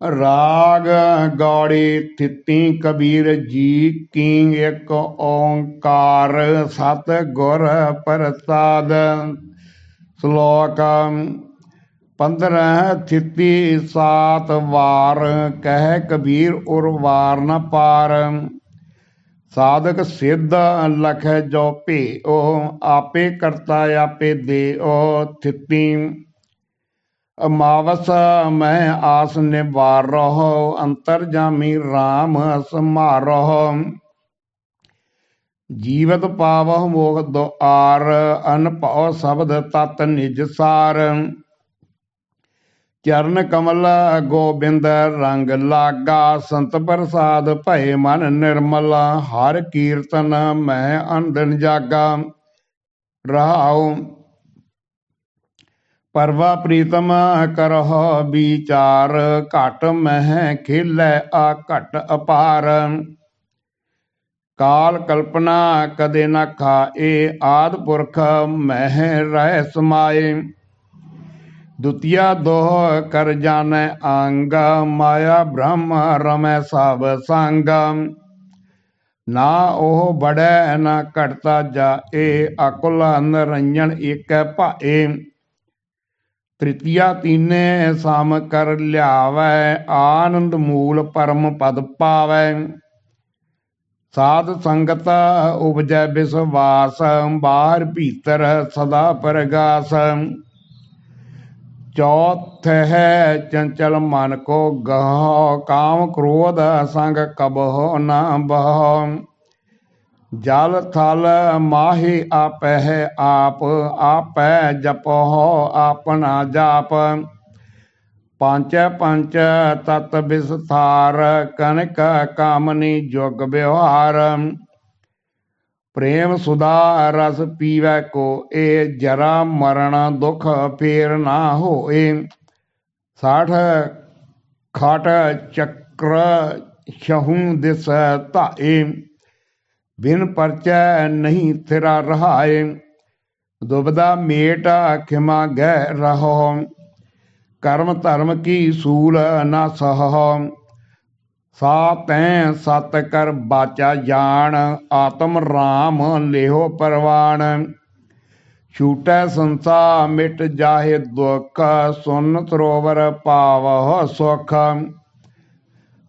ਰਾਗ ਗੌੜੀ ਥਿੱਤੀ ਕਬੀਰ ਜੀ ਕੀ ਇੱਕ ਓੰਕਾਰ ਸਤ ਗੁਰ ਪ੍ਰਸਾਦ। ਸ਼ਲੋਕ ਪੰਦਰਹ, ਥਿੱਤੀ, ਸਾਤ ਵਾਰ ਕਹਿ ਕਬੀਰ ਉਰ ਵਾਰ ਨ ਪਾਰ। ਸਾਧਕ ਸਿੱਧ ਲਖ ਜੋ ਭੇਓ ਆਪੇ ਕਰਤਾ ਆਪੇ ਦੇਓ ਥਿੱਤੀ ਅਮਾਵਸ, ਮੈਂ ਆਸ ਨਿਵਾਰਹੁ, ਅੰਤਰ ਜਾਮੀ RAM ਸਮਾਰਹੁ। ਜੀਵਤ ਪਾਵਹੁ ਮੋਖ ਦੁਆਰ ਅਨਭਉ ਸ਼ਬਦ ਤਤ ਨਿਜ ਸਾਰ। ਚਰਨ ਕਮਲ ਗੋਬਿੰਦ, ਰੰਗ ਲਾਗਾ ਸੰਤ ਪ੍ਰਸਾਦ, ਭਏ ਮਨ ਨਿਰਮਲ, ਹਰ ਕੀਰਤਨ ਮੈਂ ਅੰਦਨ ਜਾਗਾ। ਰਹਾਉ ਪਰਵਾ ਪ੍ਰੀਤਮ ਕਰਹ ਵਿਚਾਰ, ਘਟ ਮਹਿ ਖੇਲੇ ਆ ਘਟ ਅਪਾਰ। ਕਾਲ ਕਲਪਨਾ ਕਦੇ ਨਾ ਖਾਏ, ਆਦ ਪੁਰਖ ਮਹਿ ਰਹਿ ਸਮਾਏ। ਦੁਤੀਆ ਦੋਹ ਕਰ ਜਾਣੈ ਅੰਗ, ਮਾਇਆ ਬ੍ਰਹਮ ਰਮੈ ਸਭ ਸੰਗ। ਨਾ ਉਹ ਬੜੈ ਨਾ ਘਟਤਾ ਜਾਏ, ਅਕੁਲ ਨਰੰਜਨ ਏਕੈ ਭਾਏ। ਤ੍ਰਿਤੀਆ ਤੀਨੇ ਸਮ ਕਰ ਲਿਆਵੈ, ਆਨੰਦ ਮੂਲ ਪਰਮ ਪਦ ਪਾਵੈ। ਸਾਧ ਸੰਗਤ ਉਪਜੈ ਵਿਸਵਾਸ ਬਾਹਰ ਭੀਤਰ ਸਦਾ ਪ੍ਰਗਾਸ। ਚੌਥ ਹੈ ਚੰਚਲ ਮਨ ਕੋ ਗਹ, ਕਾਮ ਕ੍ਰੋਧ ਸੰਗ ਕਬਹੁ ਨਾ ਬਹ। ਜਲ ਥਲ ਮਾਹੀ ਆਪਹਿ ਆਪ ਆਪੈ ਜਪਹੁ ਆਪਣਾ ਜਾਪ। ਪੰਚ ਪੰਚ ਤਤ ਵਿਸਥਾਰ ਕਨਕ ਕਾਮਨੀ ਜੁਗ ਵਿਵਹਾਰ ਪ੍ਰੇਮ ਸੁਦਾ ਰਸ ਪੀਵੈ ਕੋ, ਏ ਜਰਾ ਮਰਨ ਦੁਖ ਫੇਰ ਨਾ ਹੋਏ। ਸਾਠ ਖਾਟ ਚੱਕਰ ਸ਼ਹੂ ਦਿਸ ਧਾਏ। ਬਿਨ ਪਰਚੈ ਨਹੀਂ ਤੇਰਾ ਰਹਾਏ, ਦੁਬਦਾ ਮੇਟ ਖਿਮਾ ਗਹਿ ਰਹੋ, ਕਰਮ ਧਰਮ ਕੀ ਸੂਲ ਨਾ ਸਹੋ। ਸਾ ਤੈ ਸਤ ਕਰ ਬਾਚਾ ਜਾਣ, ਆਤਮ ਰਾਮ ਲਿਹੋ ਪਰਵਾਣ। ਛੂਟੈ ਸੰਸਾ ਮਿਟ ਜਾਹੇ ਦੁਖ, ਸੁਨ ਸਰੋਵਰ ਪਾਵਹੁ ਸੁਖ।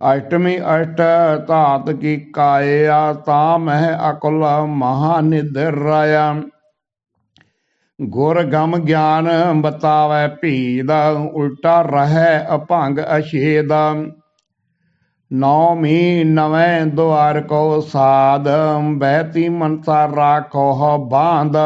ਅਸ਼ਟਮੀ ਅਸ਼ਟ ਧਾਤ ਕੀ ਕਾਇਆ ਤਾ ਮਹਿ ਅਕਲ ਮਹਾ ਗੁਰ ਗਮ ਗਿਆਨ ਬਤਾਵੈ ਭੀਦ, ਉਲਟਾ ਰਹਿ ਅਭੰਗ ਅਛੇਦ। ਨੌਮੀ ਨਵੇਂ ਦੁਆਰ ਕੋ ਸਾਧ, ਬਹਿਤੀ ਮਨਸਾ ਰਾਖੋ ਬਾਂਧ।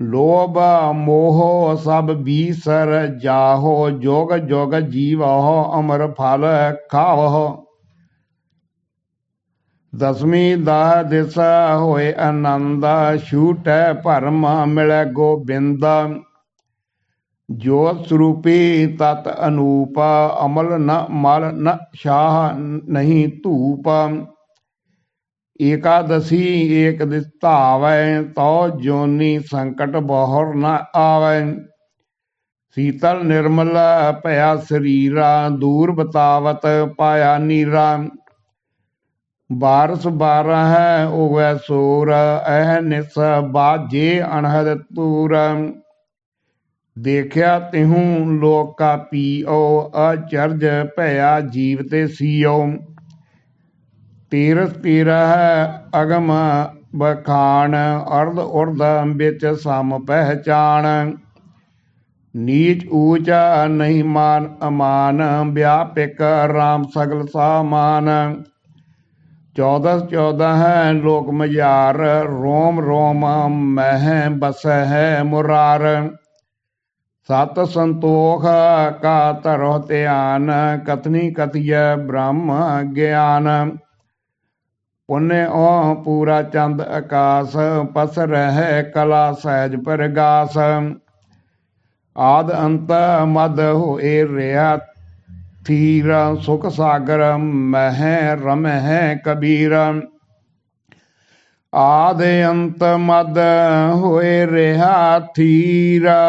ਲੋਭ ਮੋਹ ਸਭ ਬੀਸਰ ਜਾਹੋ, ਜੋਗ ਜੋਗ ਜੀਵਹੁ, ਅਮਰ ਫਲ ਖਾਵਹੁ ਦਸਵੀਂ ਦਾ ਦਿਸ ਹੋਏ ਆਨੰਦ, ਛੂਟੈ ਭਰਮ ਮਿਲੈ ਗੋਬਿੰਦ। ਜੋਤ ਸਰੂਪੀ ਤਤ ਅਨੂਪ, ਅਮਲ ਨ ਮਲ ਨ ਸ਼ਾਹ ਨਹੀਂ ਧੂਪ। ਏਕਾਦਸੀ ਏਕ ਦਿਸ ਧਾਵੈ ਤੋ ਜੋਨੀ ਸੰਕਟ ਬਹੁਰ ਨ ਆਵੈ। ਸੀਤਲ ਨਿਰਮਲ ਭਇਆ ਸਰੀਰਾ, ਦੂਰ ਬਤਾਵਤ ਪਾਇਆ ਨੀਰਾ। ਬਾਰਸ ਬਾਰਹ ਹੈ ਉਗੈ ਸੂਰ ਅਹ ਨਿਸ ਬਾਜੇ ਅਣਹਦ ਤੂਰ। ਦੇਖਿਆ ਤਿਹੂ ਲੋਕਾ ਪੀਓ, ਅਚਰਜ ਭਇਆ ਜੀਵ ਤੇ ਸੀਓ। ਤੀਰਥ ਤੀਰਾ ਅਗਮ ਬਖਾਨ ਅਰਧ ਉਰਧ ਵਿੱਚ ਸਮ ਪਹਿਚਾਣ। ਨੀਚ ਊਚ ਨਹੀਂ ਮਾਨ ਅਮਾਨ, ਵਿਆਪਿਕ ਰਾਮ ਸਗਲ ਸਾਮਾਨ। ਚੌਦਸ ਚੌਦਹ ਹੈ ਲੋਕ ਮਝਾਰ, ਰੋਮ ਰੋਮ ਮਹਿ ਬਸ ਹੈ ਮੁਰਾਰ। ਸਤ ਸੰਤੋਖ ਕਾ ਧਰੋ ਧਿਆਨ, ਕਤਨੀ ਕਤਿਯ ਬ੍ਰਹਮ ਗਿਆਨ। ਪੁਨੇ ਉਹ ਪੂਰਾ ਚੰਦ ਆਕਾਸ, ਪਸ ਰਹਿ ਕਲਾ ਸਹਿਜ ਪ੍ਰਗਾਸ। ਆਦ ਅੰਤ ਮਦ ਹੋਏ ਰਿਆ, ਥੀਰ ਸੁਖ ਸਾਗਰ ਮਹਿ ਰਮਹਿ ਕਬੀਰ। ਆਦ ਅੰਤ ਮਦ ਹੋਏ ਰਿਹਾ ਥੀਰਾ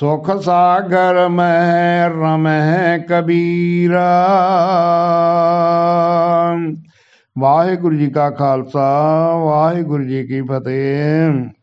ਸੁਖ ਸਾਗਰ ਮਹਿ ਰਮਹਿ ਕਬੀਰਾ। ਵਾਹਿਗੁਰੂ ਜੀ ਕਾ ਖਾਲਸਾ ਵਾਹਿਗੁਰੂ ਜੀ ਕੀ ਫਤਿਹ।